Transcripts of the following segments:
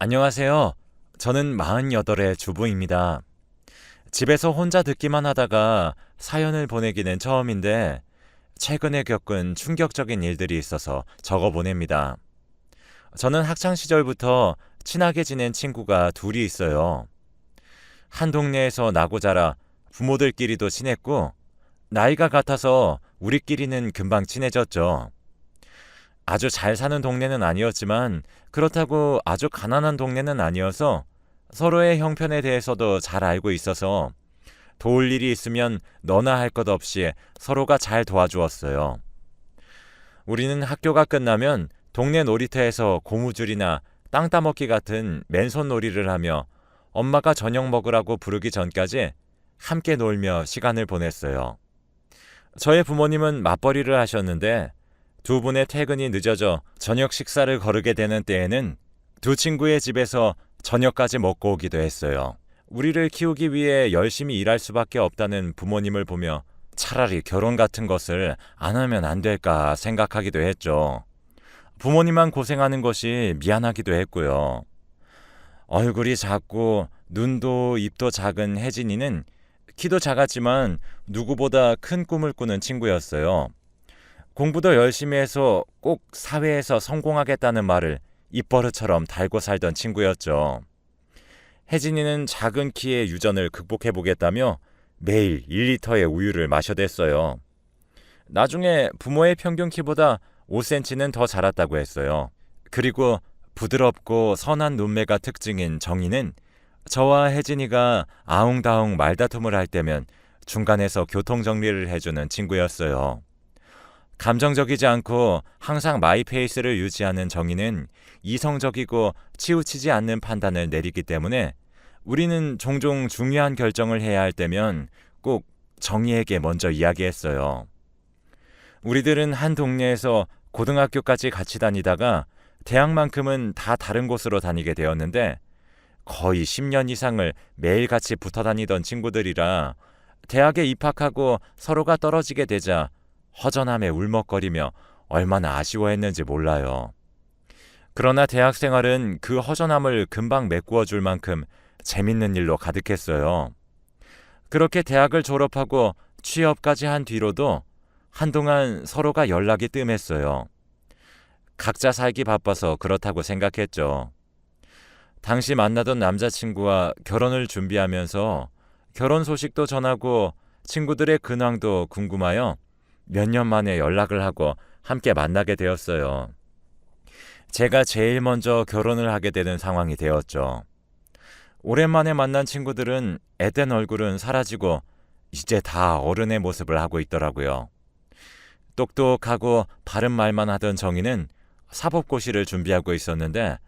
안녕하세요. 저는 48의 주부입니다. 집에서 혼자 듣기만 하다가 사연을 보내기는 처음인데 최근에 겪은 충격적인 일들이 있어서 적어 보냅니다. 저는 학창 시절부터 친하게 지낸 친구가 둘이 있어요. 한 동네에서 나고 자라 부모들끼리도 친했고 나이가 같아서 우리끼리는 금방 친해졌죠. 아주 잘 사는 동네는 아니었지만 그렇다고 아주 가난한 동네는 아니어서 서로의 형편에 대해서도 잘 알고 있어서 도울 일이 있으면 너나 할 것 없이 서로가 잘 도와주었어요. 우리는 학교가 끝나면 동네 놀이터에서 고무줄이나 땅 따먹기 같은 맨손 놀이를 하며 엄마가 저녁 먹으라고 부르기 전까지 함께 놀며 시간을 보냈어요. 저의 부모님은 맞벌이를 하셨는데 두 분의 퇴근이 늦어져 저녁 식사를 거르게 되는 때에는 두 친구의 집에서 저녁까지 먹고 오기도 했어요. 우리를 키우기 위해 열심히 일할 수밖에 없다는 부모님을 보며 차라리 결혼 같은 것을 안 하면 안 될까 생각하기도 했죠. 부모님만 고생하는 것이 미안하기도 했고요. 얼굴이 작고 눈도 입도 작은 혜진이는 키도 작았지만 누구보다 큰 꿈을 꾸는 친구였어요. 공부도 열심히 해서 꼭 사회에서 성공하겠다는 말을 입버릇처럼 달고 살던 친구였죠. 혜진이는 작은 키의 유전을 극복해 보겠다며 매일 1리터의 우유를 마셔댔어요. 나중에 부모의 평균 키보다 5cm는 더 자랐다고 했어요. 그리고 부드럽고 선한 눈매가 특징인 정희는 저와 혜진이가 아웅다웅 말다툼을 할 때면 중간에서 교통 정리를 해주는 친구였어요. 감정적이지 않고 항상 마이페이스를 유지하는 정의는 이성적이고 치우치지 않는 판단을 내리기 때문에 우리는 종종 중요한 결정을 해야 할 때면 꼭 정의에게 먼저 이야기했어요. 우리들은 한 동네에서 고등학교까지 같이 다니다가 대학만큼은 다 다른 곳으로 다니게 되었는데 거의 10년 이상을 매일 같이 붙어 다니던 친구들이라 대학에 입학하고 서로가 떨어지게 되자 허전함에 울먹거리며 얼마나 아쉬워했는지 몰라요. 그러나 대학 생활은 그 허전함을 금방 메꾸어 줄 만큼 재밌는 일로 가득했어요. 그렇게 대학을 졸업하고 취업까지 한 뒤로도 한동안 서로가 연락이 뜸했어요. 각자 살기 바빠서 그렇다고 생각했죠. 당시 만나던 남자친구와 결혼을 준비하면서 결혼 소식도 전하고 친구들의 근황도 궁금하여 몇 년 만에 연락을 하고 함께 만나게 되었어요. 제가 제일 먼저 결혼을 하게 되는 상황이 되었죠. 오랜만에 만난 친구들은 앳된 얼굴은 사라지고 이제 다 어른의 모습을 하고 있더라고요. 똑똑하고 바른 말만 하던 정희는 사법고시를 준비하고 있었는데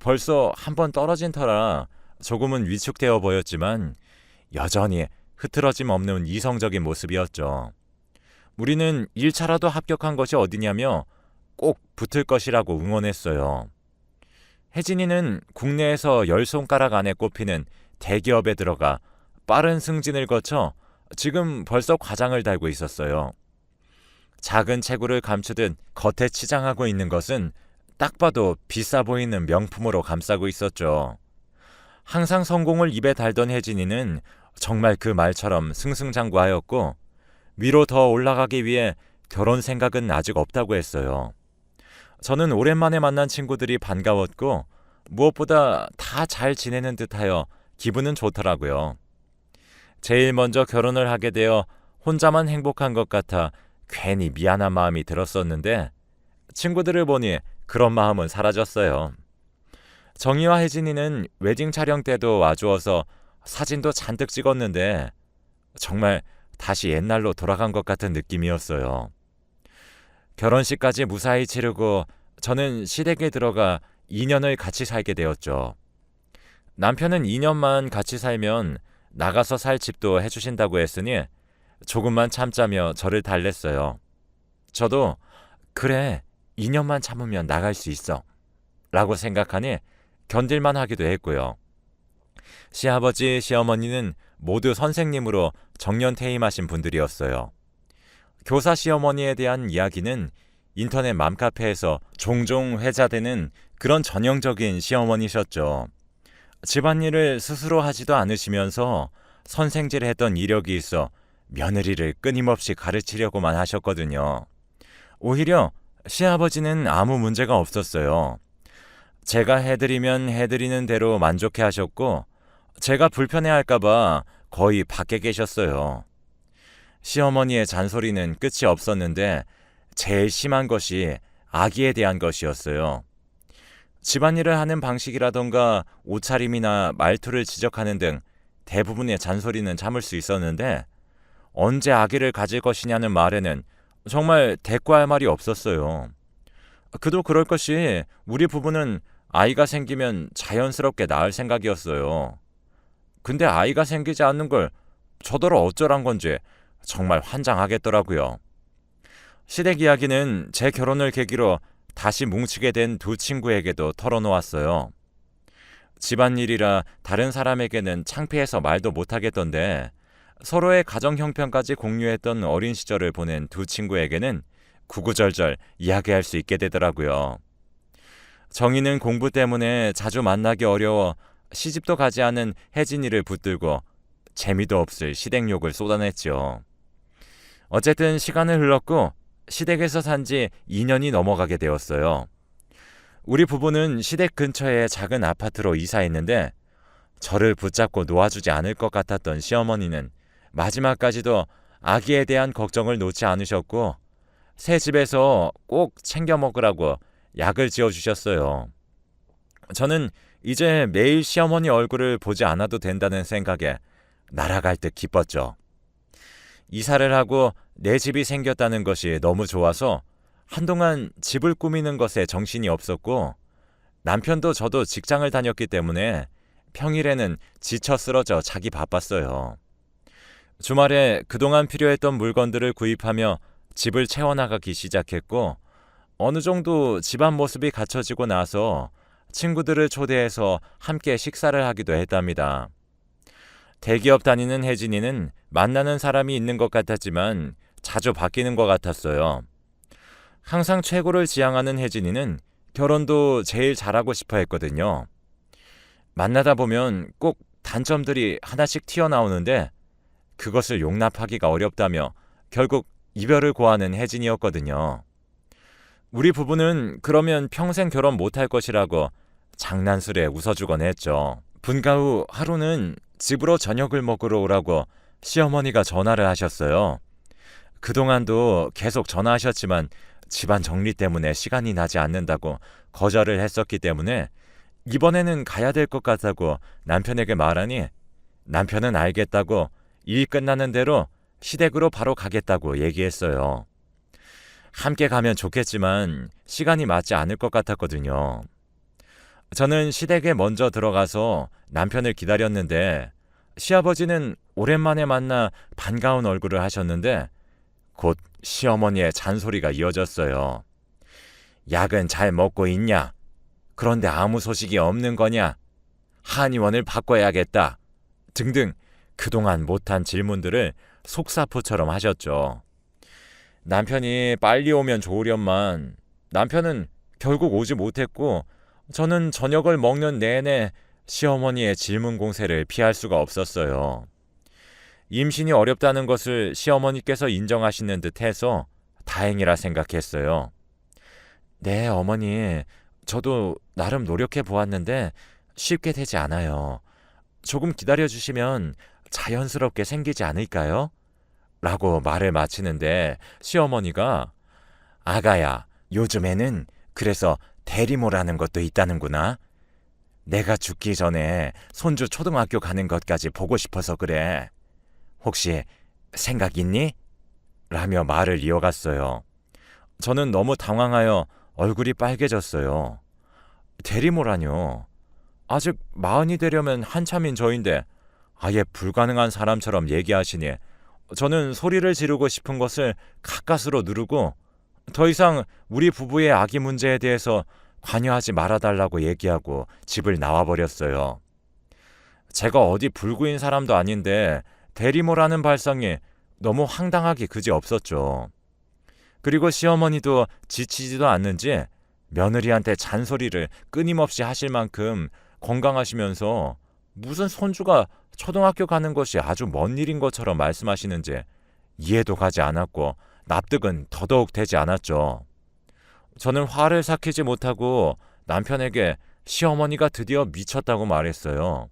벌써 한 번 떨어진 터라 조금은 위축되어 보였지만 여전히 흐트러짐 없는 이성적인 모습이었죠. 우리는 1차라도 합격한 것이 어디냐며 꼭 붙을 것이라고 응원했어요. 혜진이는 국내에서 열 손가락 안에 꼽히는 대기업에 들어가 빠른 승진을 거쳐 지금 벌써 과장을 달고 있었어요. 작은 체구를 감추듯 겉에 치장하고 있는 것은 딱 봐도 비싸 보이는 명품으로 감싸고 있었죠. 항상 성공을 입에 달던 혜진이는 정말 그 말처럼 승승장구하였고 위로 더 올라가기 위해 결혼 생각은 아직 없다고 했어요. 저는 오랜만에 만난 친구들이 반가웠고 무엇보다 다 잘 지내는 듯하여 기분은 좋더라고요. 제일 먼저 결혼을 하게 되어 혼자만 행복한 것 같아 괜히 미안한 마음이 들었었는데 친구들을 보니 그런 마음은 사라졌어요. 정희와 혜진이는 웨딩 촬영 때도 와주어서 사진도 잔뜩 찍었는데 정말 다시 옛날로 돌아간 것 같은 느낌이었어요. 결혼식까지 무사히 치르고 저는 시댁에 들어가 2년을 같이 살게 되었죠. 남편은 2년만 같이 살면 나가서 살 집도 해주신다고 했으니 조금만 참자며 저를 달랬어요. 저도 그래 2년만 참으면 나갈 수 있어 라고 생각하니 견딜만 하기도 했고요. 시아버지, 시어머니는 모두 선생님으로 정년 퇴임하신 분들이었어요. 교사 시어머니에 대한 이야기는 인터넷 맘카페에서 종종 회자되는 그런 전형적인 시어머니셨죠. 집안일을 스스로 하지도 않으시면서 선생질 했던 이력이 있어 며느리를 끊임없이 가르치려고만 하셨거든요. 오히려 시아버지는 아무 문제가 없었어요. 제가 해드리면 해드리는 대로 만족해 하셨고, 제가 불편해 할까봐 거의 밖에 계셨어요. 시어머니의 잔소리는 끝이 없었는데, 제일 심한 것이 아기에 대한 것이었어요. 집안일을 하는 방식이라던가 옷차림이나 말투를 지적하는 등 대부분의 잔소리는 참을 수 있었는데, 언제 아기를 가질 것이냐는 말에는 정말 대꾸할 말이 없었어요. 그도 그럴 것이 우리 부부는 아이가 생기면 자연스럽게 낳을 생각이었어요. 근데 아이가 생기지 않는 걸 저더러 어쩌란 건지 정말 환장하겠더라고요. 시댁 이야기는 제 결혼을 계기로 다시 뭉치게 된 두 친구에게도 털어놓았어요. 집안일이라 다른 사람에게는 창피해서 말도 못하겠던데 서로의 가정 형편까지 공유했던 어린 시절을 보낸 두 친구에게는 구구절절 이야기할 수 있게 되더라고요. 정희는 공부 때문에 자주 만나기 어려워 시집도 가지 않은 혜진이를 붙들고 재미도 없을 시댁욕을 쏟아냈죠. 어쨌든 시간을 흘렀고 시댁에서 산 지 2년이 넘어가게 되었어요. 우리 부부는 시댁 근처에 작은 아파트로 이사했는데 저를 붙잡고 놓아주지 않을 것 같았던 시어머니는 마지막까지도 아기에 대한 걱정을 놓지 않으셨고 새 집에서 꼭 챙겨 먹으라고 약을 지어 주셨어요. 저는 이제 매일 시어머니 얼굴을 보지 않아도 된다는 생각에 날아갈 듯 기뻤죠. 이사를 하고 내 집이 생겼다는 것이 너무 좋아서 한동안 집을 꾸미는 것에 정신이 없었고 남편도 저도 직장을 다녔기 때문에 평일에는 지쳐 쓰러져 자기 바빴어요. 주말에 그동안 필요했던 물건들을 구입하며 집을 채워나가기 시작했고 어느 정도 집안 모습이 갖춰지고 나서 친구들을 초대해서 함께 식사를 하기도 했답니다. 대기업 다니는 혜진이는 만나는 사람이 있는 것 같았지만 자주 바뀌는 것 같았어요. 항상 최고를 지향하는 혜진이는 결혼도 제일 잘하고 싶어 했거든요. 만나다 보면 꼭 단점들이 하나씩 튀어나오는데 그것을 용납하기가 어렵다며 결국 이별을 고하는 혜진이었거든요. 우리 부부는 그러면 평생 결혼 못할 것이라고 장난스레 웃어주곤 했죠. 분가 후 하루는 집으로 저녁을 먹으러 오라고 시어머니가 전화를 하셨어요. 그동안도 계속 전화하셨지만 집안 정리 때문에 시간이 나지 않는다고 거절을 했었기 때문에 이번에는 가야 될 것 같다고 남편에게 말하니 남편은 알겠다고 일 끝나는 대로 시댁으로 바로 가겠다고 얘기했어요. 함께 가면 좋겠지만 시간이 맞지 않을 것 같았거든요. 저는 시댁에 먼저 들어가서 남편을 기다렸는데 시아버지는 오랜만에 만나 반가운 얼굴을 하셨는데 곧 시어머니의 잔소리가 이어졌어요. 약은 잘 먹고 있냐? 그런데 아무 소식이 없는 거냐? 한의원을 바꿔야겠다. 등등 그동안 못한 질문들을 속사포처럼 하셨죠. 남편이 빨리 오면 좋으련만 남편은 결국 오지 못했고 저는 저녁을 먹는 내내 시어머니의 질문 공세를 피할 수가 없었어요. 임신이 어렵다는 것을 시어머니께서 인정하시는 듯 해서 다행이라 생각했어요. 네, 어머니. 저도 나름 노력해 보았는데 쉽게 되지 않아요. 조금 기다려 주시면 자연스럽게 생기지 않을까요? 라고 말을 마치는데 시어머니가 아가야, 요즘에는 그래서 대리모라는 것도 있다는구나. 내가 죽기 전에 손주 초등학교 가는 것까지 보고 싶어서 그래. 혹시 생각 있니? 라며 말을 이어갔어요. 저는 너무 당황하여 얼굴이 빨개졌어요. 대리모라뇨. 아직 마흔이 되려면 한참인 저인데 아예 불가능한 사람처럼 얘기하시니 저는 소리를 지르고 싶은 것을 가까스로 누르고 더 이상 우리 부부의 아기 문제에 대해서 관여하지 말아달라고 얘기하고 집을 나와버렸어요. 제가 어디 불구인 사람도 아닌데 대리모라는 발상이 너무 황당하기 그지 없었죠. 그리고 시어머니도 지치지도 않는지 며느리한테 잔소리를 끊임없이 하실 만큼 건강하시면서 무슨 손주가 초등학교 가는 것이 아주 먼 일인 것처럼 말씀하시는지 이해도 가지 않았고 납득은 더더욱 되지 않았죠. 저는 화를 삭히지 못하고 남편에게 시어머니가 드디어 미쳤다고 말했어요.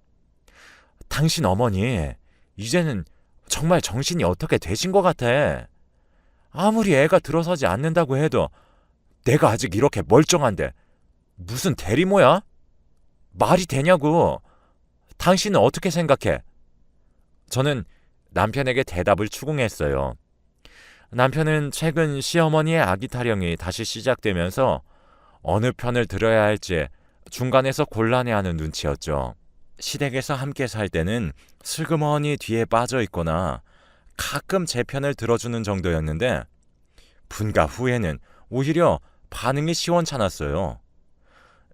당신 어머니, 이제는 정말 정신이 어떻게 되신 것 같아. 아무리 애가 들어서지 않는다고 해도 내가 아직 이렇게 멀쩡한데 무슨 대리모야? 말이 되냐고. 당신은 어떻게 생각해? 저는 남편에게 대답을 추궁했어요. 남편은 최근 시어머니의 아기 타령이 다시 시작되면서 어느 편을 들어야 할지 중간에서 곤란해하는 눈치였죠. 시댁에서 함께 살 때는 슬그머니 뒤에 빠져 있거나 가끔 제 편을 들어주는 정도였는데 분가 후에는 오히려 반응이 시원찮았어요.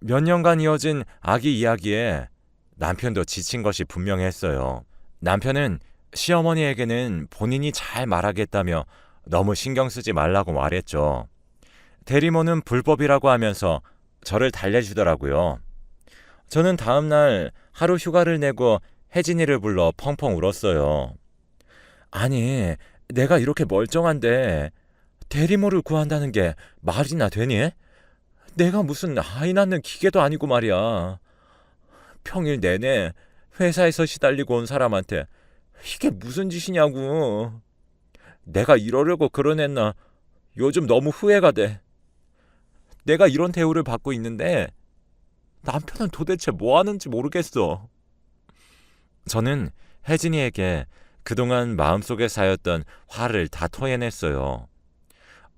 몇 년간 이어진 아기 이야기에 남편도 지친 것이 분명했어요. 남편은 시어머니에게는 본인이 잘 말하겠다며 너무 신경 쓰지 말라고 말했죠. 대리모는 불법이라고 하면서 저를 달래주더라고요. 저는 다음날 하루 휴가를 내고 혜진이를 불러 펑펑 울었어요. 아니, 내가 이렇게 멀쩡한데 대리모를 구한다는 게 말이나 되니? 내가 무슨 아이 낳는 기계도 아니고 말이야. 평일 내내 회사에서 시달리고 온 사람한테 이게 무슨 짓이냐고. 내가 이러려고 그러냈나 요즘 너무 후회가 돼. 내가 이런 대우를 받고 있는데 남편은 도대체 뭐 하는지 모르겠어. 저는 혜진이에게 그동안 마음속에 쌓였던 화를 다 토해냈어요.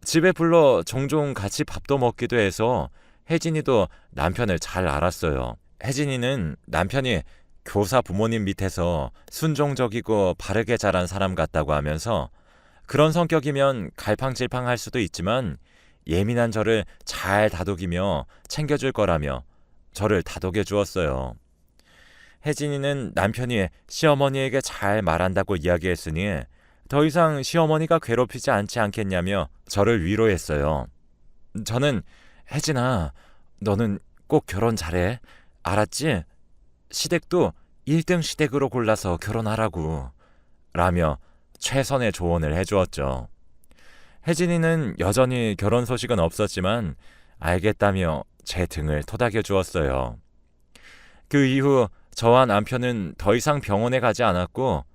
집에 불러 종종 같이 밥도 먹기도 해서 혜진이도 남편을 잘 알았어요. 혜진이는 남편이 교사 부모님 밑에서 순종적이고 바르게 자란 사람 같다고 하면서 그런 성격이면 갈팡질팡 할 수도 있지만 예민한 저를 잘 다독이며 챙겨줄 거라며 저를 다독여 주었어요. 혜진이는 남편이 시어머니에게 잘 말한다고 이야기했으니 더 이상 시어머니가 괴롭히지 않지 않겠냐며 저를 위로했어요. 저는 혜진아, 너는 꼭 결혼 잘해. 알았지? 시댁도 1등 시댁으로 골라서 결혼하라고. 라며 최선의 조언을 해주었죠. 혜진이는 여전히 결혼 소식은 없었지만 알겠다며 제 등을 토닥여 주었어요. 그 이후 저와 남편은 더 이상 병원에 가지 않았고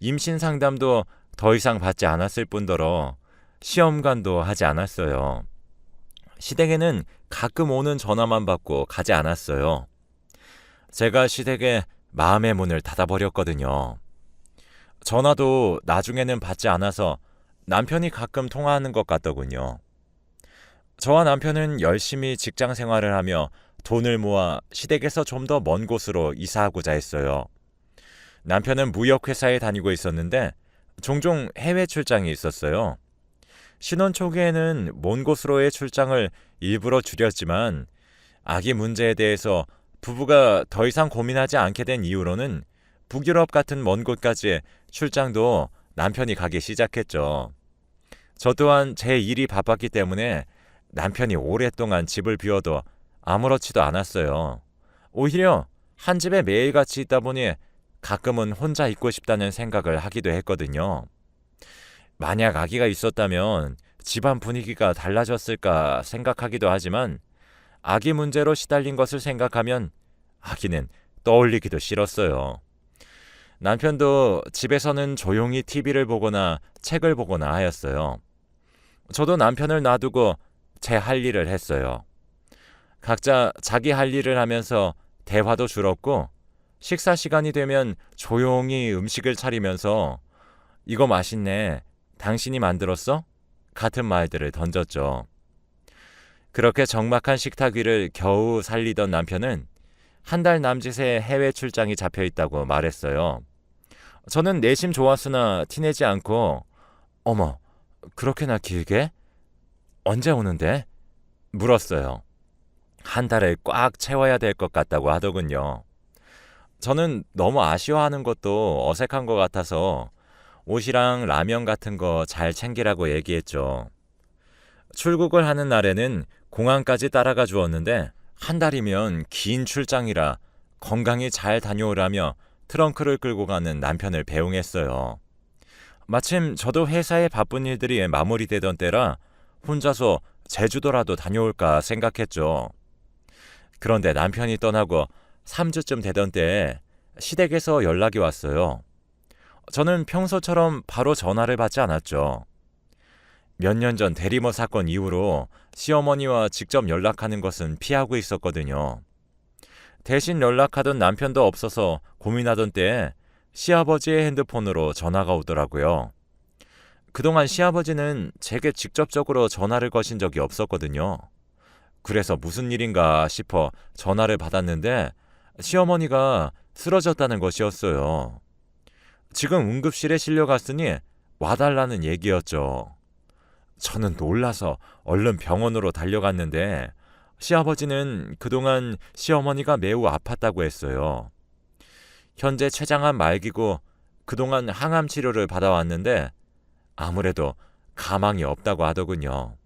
임신 상담도 더 이상 받지 않았을 뿐더러 시험관도 하지 않았어요. 시댁에는 가끔 오는 전화만 받고 가지 않았어요. 제가 시댁에 마음의 문을 닫아버렸거든요. 전화도 나중에는 받지 않아서 남편이 가끔 통화하는 것 같더군요. 저와 남편은 열심히 직장 생활을 하며 돈을 모아 시댁에서 좀 더 먼 곳으로 이사하고자 했어요. 남편은 무역회사에 다니고 있었는데 종종 해외 출장이 있었어요. 신혼 초기에는 먼 곳으로의 출장을 일부러 줄였지만 아기 문제에 대해서 부부가 더 이상 고민하지 않게 된 이후로는 북유럽 같은 먼 곳까지 출장도 남편이 가기 시작했죠. 저 또한 제 일이 바빴기 때문에 남편이 오랫동안 집을 비워도 아무렇지도 않았어요. 오히려 한 집에 매일같이 있다 보니 가끔은 혼자 있고 싶다는 생각을 하기도 했거든요. 만약 아기가 있었다면 집안 분위기가 달라졌을까 생각하기도 하지만 아기 문제로 시달린 것을 생각하면 아기는 떠올리기도 싫었어요. 남편도 집에서는 조용히 TV를 보거나 책을 보거나 하였어요. 저도 남편을 놔두고 제 할 일을 했어요. 각자 자기 할 일을 하면서 대화도 줄었고 식사 시간이 되면 조용히 음식을 차리면서 이거 맛있네. 당신이 만들었어? 같은 말들을 던졌죠. 그렇게 적막한 식탁 위를 겨우 살리던 남편은 한 달 남짓의 해외 출장이 잡혀 있다고 말했어요. 저는 내심 좋았으나 티내지 않고 어머 그렇게나 길게? 언제 오는데? 물었어요. 한 달을 꽉 채워야 될 것 같다고 하더군요. 저는 너무 아쉬워하는 것도 어색한 것 같아서 옷이랑 라면 같은 거 잘 챙기라고 얘기했죠. 출국을 하는 날에는 공항까지 따라가 주었는데 한 달이면 긴 출장이라 건강히 잘 다녀오라며 트렁크를 끌고 가는 남편을 배웅했어요. 마침 저도 회사의 바쁜 일들이 마무리되던 때라 혼자서 제주도라도 다녀올까 생각했죠. 그런데 남편이 떠나고 3주쯤 되던 때에 시댁에서 연락이 왔어요. 저는 평소처럼 바로 전화를 받지 않았죠. 몇 년 전 대리모 사건 이후로 시어머니와 직접 연락하는 것은 피하고 있었거든요. 대신 연락하던 남편도 없어서 고민하던 때에 시아버지의 핸드폰으로 전화가 오더라고요. 그동안 시아버지는 제게 직접적으로 전화를 거신 적이 없었거든요. 그래서 무슨 일인가 싶어 전화를 받았는데 시어머니가 쓰러졌다는 것이었어요. 지금 응급실에 실려갔으니 와달라는 얘기였죠. 저는 놀라서 얼른 병원으로 달려갔는데 시아버지는 그동안 시어머니가 매우 아팠다고 했어요. 현재 췌장암 말기고 그동안 항암 치료를 받아왔는데 아무래도 가망이 없다고 하더군요.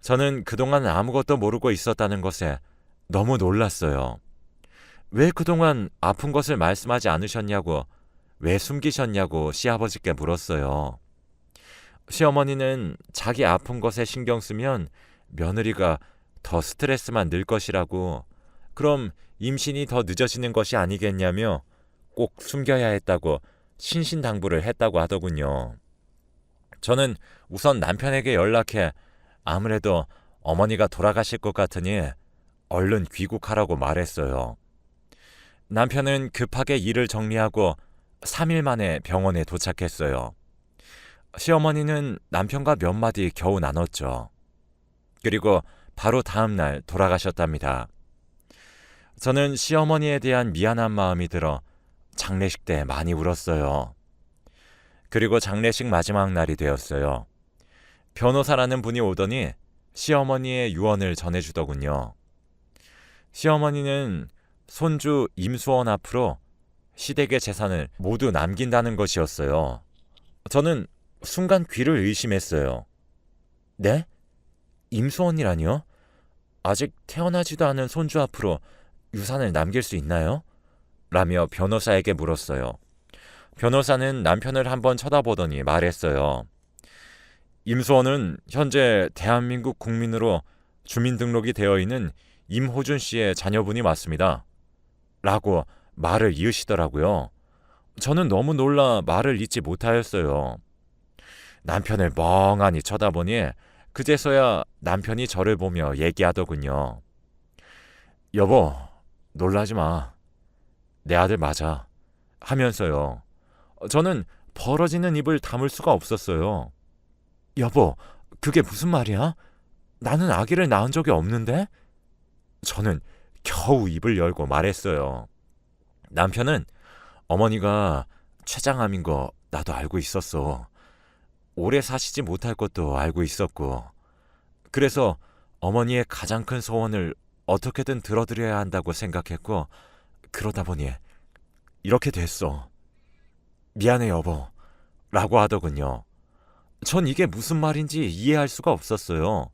저는 그동안 아무것도 모르고 있었다는 것에 너무 놀랐어요. 왜 그동안 아픈 것을 말씀하지 않으셨냐고, 왜 숨기셨냐고 시아버지께 물었어요. 시어머니는 자기 아픈 것에 신경 쓰면 며느리가 더 스트레스만 늘 것이라고, 그럼 임신이 더 늦어지는 것이 아니겠냐며 꼭 숨겨야 했다고 신신당부를 했다고 하더군요. 저는 우선 남편에게 연락해 아무래도 어머니가 돌아가실 것 같으니 얼른 귀국하라고 말했어요. 남편은 급하게 일을 정리하고 3일 만에 병원에 도착했어요. 시어머니는 남편과 몇 마디 겨우 나눴죠. 그리고 바로 다음 날 돌아가셨답니다. 저는 시어머니에 대한 미안한 마음이 들어 장례식 때 많이 울었어요. 그리고 장례식 마지막 날이 되었어요. 변호사라는 분이 오더니 시어머니의 유언을 전해주더군요. 시어머니는 손주 임수원 앞으로 시댁의 재산을 모두 남긴다는 것이었어요. 저는 순간 귀를 의심했어요. 네? 임수원이라니요? 아직 태어나지도 않은 손주 앞으로 유산을 남길 수 있나요? 라며 변호사에게 물었어요. 변호사는 남편을 한번 쳐다보더니 말했어요. 임수원은 현재 대한민국 국민으로 주민등록이 되어 있는 임호준 씨의 자녀분이 맞습니다. 라고 말을 이으시더라고요. 저는 너무 놀라 말을 잇지 못하였어요. 남편을 멍하니 쳐다보니 그제서야 남편이 저를 보며 얘기하더군요. 여보, 놀라지 마. 내 아들 맞아. 하면서요. 저는 벌어지는 입을 다물 수가 없었어요. 여보, 그게 무슨 말이야? 나는 아기를 낳은 적이 없는데? 저는 겨우 입을 열고 말했어요. 남편은 어머니가 췌장암인 거 나도 알고 있었어. 오래 사시지 못할 것도 알고 있었고. 그래서 어머니의 가장 큰 소원을 어떻게든 들어드려야 한다고 생각했고, 그러다 보니 이렇게 됐어. 미안해, 여보. 라고 하더군요. 전 이게 무슨 말인지 이해할 수가 없었어요.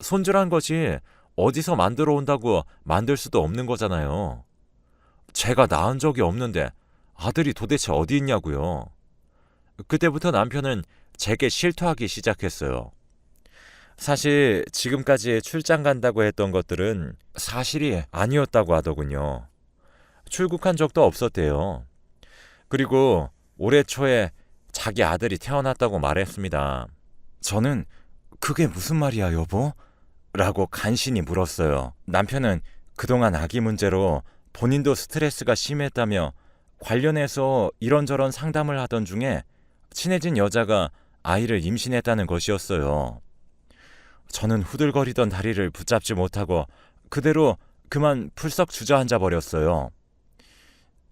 손주란 것이 어디서 만들어 온다고 만들 수도 없는 거잖아요. 제가 낳은 적이 없는데 아들이 도대체 어디 있냐고요. 그때부터 남편은 제게 실토하기 시작했어요. 사실 지금까지 출장 간다고 했던 것들은 사실이 아니었다고 하더군요. 출국한 적도 없었대요. 그리고 올해 초에 자기 아들이 태어났다고 말했습니다. 저는 그게 무슨 말이야, 여보? 라고 간신히 물었어요. 남편은 그동안 아기 문제로 본인도 스트레스가 심했다며 관련해서 이런저런 상담을 하던 중에 친해진 여자가 아이를 임신했다는 것이었어요. 저는 후들거리던 다리를 붙잡지 못하고 그대로 그만 풀썩 주저앉아 버렸어요.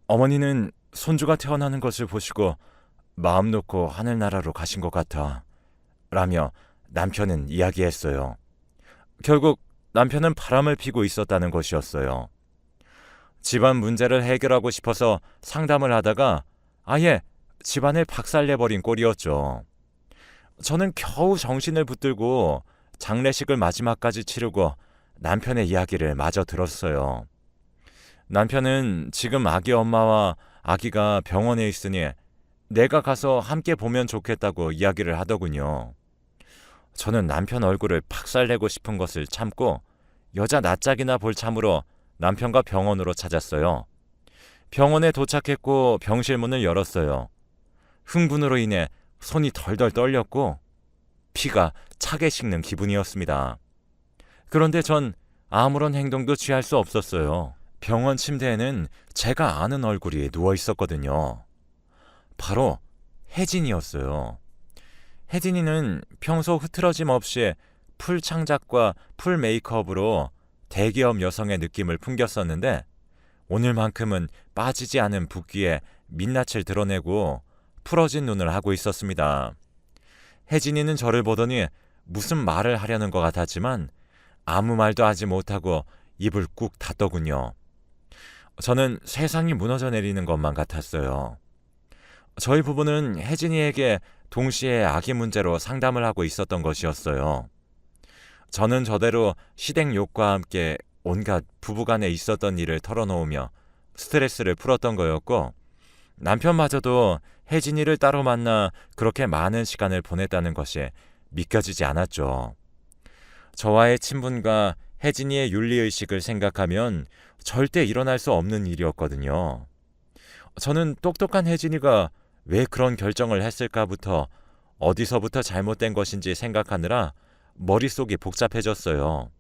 어머니는 손주가 태어나는 것을 보시고 마음 놓고 하늘나라로 가신 것 같아. 라며 남편은 이야기했어요. 결국 남편은 바람을 피고 있었다는 것이었어요. 집안 문제를 해결하고 싶어서 상담을 하다가 아예 집안을 박살내버린 꼴이었죠. 저는 겨우 정신을 붙들고 장례식을 마지막까지 치르고 남편의 이야기를 마저 들었어요. 남편은 지금 아기 엄마와 아기가 병원에 있으니 내가 가서 함께 보면 좋겠다고 이야기를 하더군요. 저는 남편 얼굴을 박살내고 싶은 것을 참고 여자 낯짝이나 볼 참으로 남편과 병원으로 찾았어요. 병원에 도착했고 병실 문을 열었어요. 흥분으로 인해 손이 덜덜 떨렸고 피가 차게 식는 기분이었습니다. 그런데 전 아무런 행동도 취할 수 없었어요. 병원 침대에는 제가 아는 얼굴이 누워 있었거든요. 바로 혜진이었어요. 혜진이는 평소 흐트러짐 없이 풀 창작과 풀 메이크업으로 대기업 여성의 느낌을 풍겼었는데 오늘만큼은 빠지지 않은 붓기에 민낯을 드러내고 풀어진 눈을 하고 있었습니다. 혜진이는 저를 보더니 무슨 말을 하려는 것 같았지만 아무 말도 하지 못하고 입을 꾹 닫더군요. 저는 세상이 무너져 내리는 것만 같았어요. 저희 부부는 혜진이에게 동시에 아기 문제로 상담을 하고 있었던 것이었어요. 저는 저대로 시댁 욕과 함께 온갖 부부간에 있었던 일을 털어놓으며 스트레스를 풀었던 거였고 남편마저도 혜진이를 따로 만나 그렇게 많은 시간을 보냈다는 것이 믿겨지지 않았죠. 저와의 친분과 혜진이의 윤리의식을 생각하면 절대 일어날 수 없는 일이었거든요. 저는 똑똑한 혜진이가 왜 그런 결정을 했을까부터 어디서부터 잘못된 것인지 생각하느라 머릿속이 복잡해졌어요.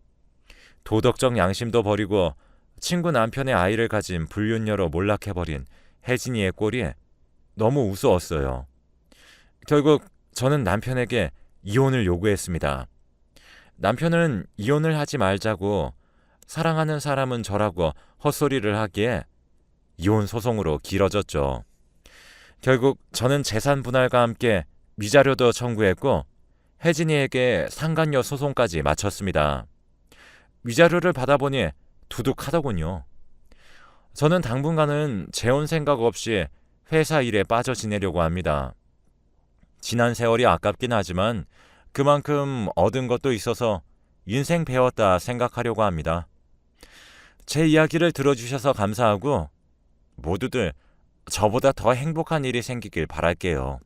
도덕적 양심도 버리고 친구 남편의 아이를 가진 불륜녀로 몰락해버린 혜진이의 꼴이 너무 우스웠어요. 결국 저는 남편에게 이혼을 요구했습니다. 남편은 이혼을 하지 말자고 사랑하는 사람은 저라고 헛소리를 하기에 이혼 소송으로 길어졌죠. 결국 저는 재산 분할과 함께 위자료도 청구했고 혜진이에게 상간녀 소송까지 마쳤습니다. 위자료를 받아보니 두둑하더군요. 저는 당분간은 재혼 생각 없이 회사 일에 빠져 지내려고 합니다. 지난 세월이 아깝긴 하지만 그만큼 얻은 것도 있어서 인생 배웠다 생각하려고 합니다. 제 이야기를 들어주셔서 감사하고 모두들 저보다 더 행복한 일이 생기길 바랄게요.